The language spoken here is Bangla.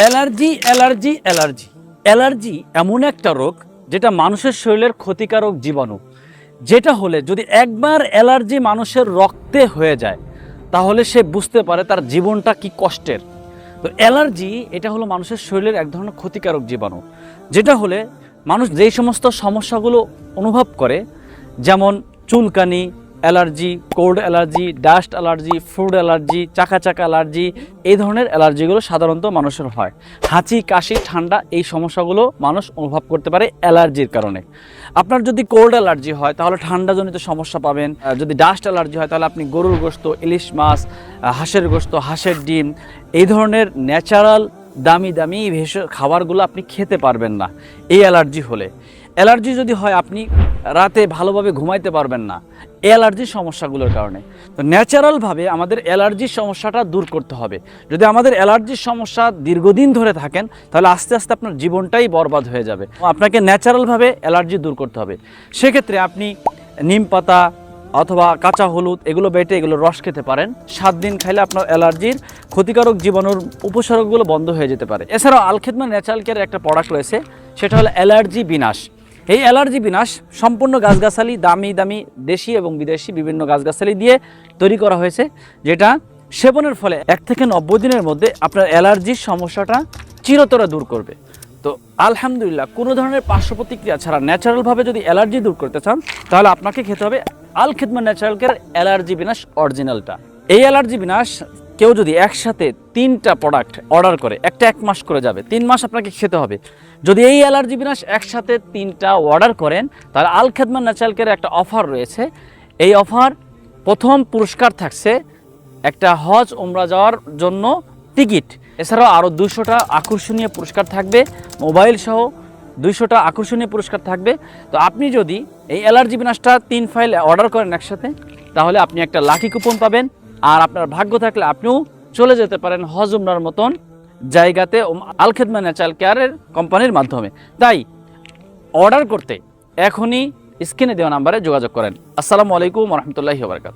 Allergy allergy allergy. অ্যালার্জি এমন একটা রোগ যেটা মানুষের শরীরের ক্ষতিকারক জীবাণু। যেটা হলে যদি একবার অ্যালার্জি মানুষের রক্তে হয়ে যায়, তাহলে সে বুঝতে পারে তার জীবনটা কি কষ্টের। তো অ্যালার্জি এটা হলো মানুষের শরীরের এক ধরনের ক্ষতিকারক জীবাণু। যেটা হলে মানুষ যেই সমস্ত সমস্যাগুলো অনুভব করে, যেমন চুলকানি allergy, cold allergy, dust allergy food allergy, চাকা চাকা অ্যালার্জি, এই ধরনের অ্যালার্জিগুলো সাধারণত মানুষের হয়। হাঁচি, কাশি, ঠান্ডা এই সমস্যাগুলো মানুষ অনুভব করতে পারে অ্যালার্জির কারণে। আপনার যদি কোল্ড অ্যালার্জি হয়, তাহলে ঠান্ডাজনিত সমস্যা পাবেন। যদি ডাস্ট অ্যালার্জি হয়, তাহলে আপনি গরুর গোস্ত, ইলিশ মাছ হাঁসের গোস্ত, হাঁসের ডিম, এই ধরনের ন্যাচারাল দামি দামি ভেষজ খাবারগুলো আপনি খেতে পারবেন না। এই অ্যালার্জি হলে। অ্যালার্জি যদি হয়, আপনি রাতে ভালোভাবে ঘুমাইতে পারবেন না। অ্যালার্জির সমস্যাগুলোর কারণে। তো ন্যাচারালভাবে আমাদের অ্যালার্জির সমস্যাটা দূর করতে হবে। যদি আমাদের অ্যালার্জির সমস্যা দীর্ঘদিন ধরে থাকেন, তাহলে আস্তে আস্তে আপনার জীবনটাই বরবাদ হয়ে যাবে। আপনাকে ন্যাচারালভাবে অ্যালার্জি দূর করতে হবে। সেক্ষেত্রে আপনি নিম পাতা অথবা কাঁচা হলুদ, এগুলো বেটে এগুলো রস খেতে পারেন। সাত দিন খাইলে আপনার অ্যালার্জির ক্ষতিকারক জীবাণুর উপসর্গগুলো বন্ধ হয়ে যেতে পারে। এছাড়াও আলখেদমা ন্যাচারাল কেয়ার একটা প্রোডাক্ট রয়েছে, সেটা হলো অ্যালার্জি বিনাশ। এই অ্যালার্জি বিনাশ সম্পূর্ণ গাছগাছালি, দামি দামি দেশি এবং বিদেশি বিভিন্ন গাছগাছালি দিয়ে তৈরি করা হয়েছে, যেটা সেবনের ফলে এক থেকে নব্বই দিনের মধ্যে আপনার অ্যালার্জির সমস্যাটা চিরতরে দূর করবে। তো আলহামদুলিল্লাহ, কোনো ধরনের পার্শ্ব প্রতিক্রিয়া ছাড়া ন্যাচারালভাবে যদি অ্যালার্জি দূর করতে চান, তাহলে আপনাকে খেতে হবে Al Khedma natural care allergy বিনাশ অরিজিনালটা। এই অ্যালার্জি বিনাশ কেউ যদি একসাথে তিনটা প্রোডাক্ট অর্ডার করে, একটা এক মাস করে যাবে, তিন মাস আপনাকে খেতে হবে। যদি এই অ্যালার্জি বিনাশ একসাথে তিনটা অর্ডার করেন, তাহলে আল খেদমা ন্যাচারাল কেয়ারের একটা অফার রয়েছে। এই অফার প্রথম পুরস্কার থাকছে একটা হজ উমরা যাওয়ার জন্য টিকিট এছাড়াও আরও দুশোটা আকর্ষণীয় পুরস্কার থাকবে মোবাইল সহ দুইশোটা আকর্ষণীয় পুরস্কার থাকবে। তো আপনি যদি এই অ্যালার্জি বিনাশটা তিন ফাইল অর্ডার করেন একসাথে, তাহলে আপনি একটা লাকি কুপন পাবেন। আর আপনার ভাগ্য থাকলে আপনিও চলে যেতে পারেন হজ মতন জায়গাতে আলখেদমা ন্যাচারাল কেয়ারের কোম্পানির মাধ্যমে। তাই অর্ডার করতে এখনই স্ক্রিনে দেওয়া নাম্বারে যোগাযোগ করেন। আসসালামু আলাইকুম রহমতুল্লাহি বারকাত